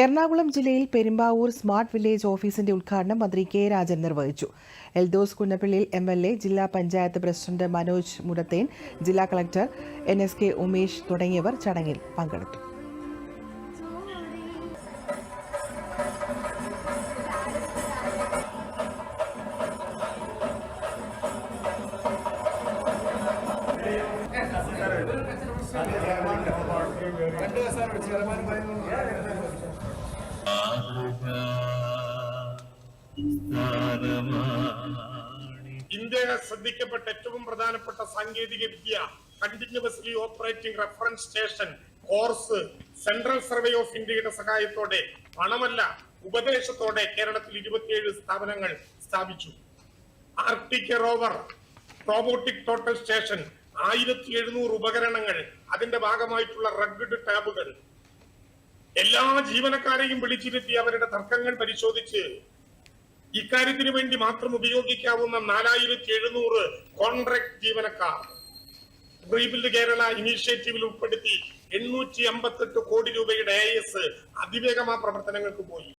എറണാകുളം ജില്ലയിൽ Perumbavoor smart village ഓഫീസിന്റെ ഉദ്ഘാടനം മന്ത്രി കെ രാജൻ നിർവഹിച്ചു. എൽദോസ് കുന്നപ്പള്ളിയിൽ എം എൽ എ ജില്ലാ പഞ്ചായത്ത് പ്രസിഡന്റ് മനോജ് മുരത്തേൻ ജില്ലാ collector N S K Umesh തുടങ്ങിയവർ ചടങ്ങിൽ പങ്കെടുത്തു. ഇന്ത്യയെ ശ്രദ്ധിക്കപ്പെട്ട ഏറ്റവും പ്രധാനപ്പെട്ട സാങ്കേതിക വിദ്യ continuously operating reference station CORS central survey of ഇന്ത്യയുടെ സഹായത്തോടെ പണമല്ല ഉപദേശത്തോടെ കേരളത്തിൽ ഇരുപത്തിയേഴ് സ്ഥാപനങ്ങൾ സ്ഥാപിച്ചു. RTK rover robotic total station ആയിരത്തി എഴുന്നൂറ് ഉപകരണങ്ങൾ അതിന്റെ ഭാഗമായിട്ടുള്ള റഗ്ഡ് ടാബുകൾ എല്ലാ ജീവനക്കാരെയും വിളിച്ചിരുത്തി അവരുടെ തർക്കങ്ങൾ പരിശോധിച്ച് ഇക്കാര്യത്തിന് വേണ്ടി മാത്രം ഉപയോഗിക്കാവുന്ന നാലായിരത്തി എഴുന്നൂറ് കോൺട്രാക്ട് ജീവനക്കാർ. റീബിൽഡ് കേരള ഇനീഷ്യേറ്റീവിൽ ഉൾപ്പെടുത്തി എണ്ണൂറ്റി അമ്പത്തെട്ട് കോടി രൂപയുടെ എ എസ് അതിവേഗം ആ പ്രവർത്തനങ്ങൾക്ക് പോയി.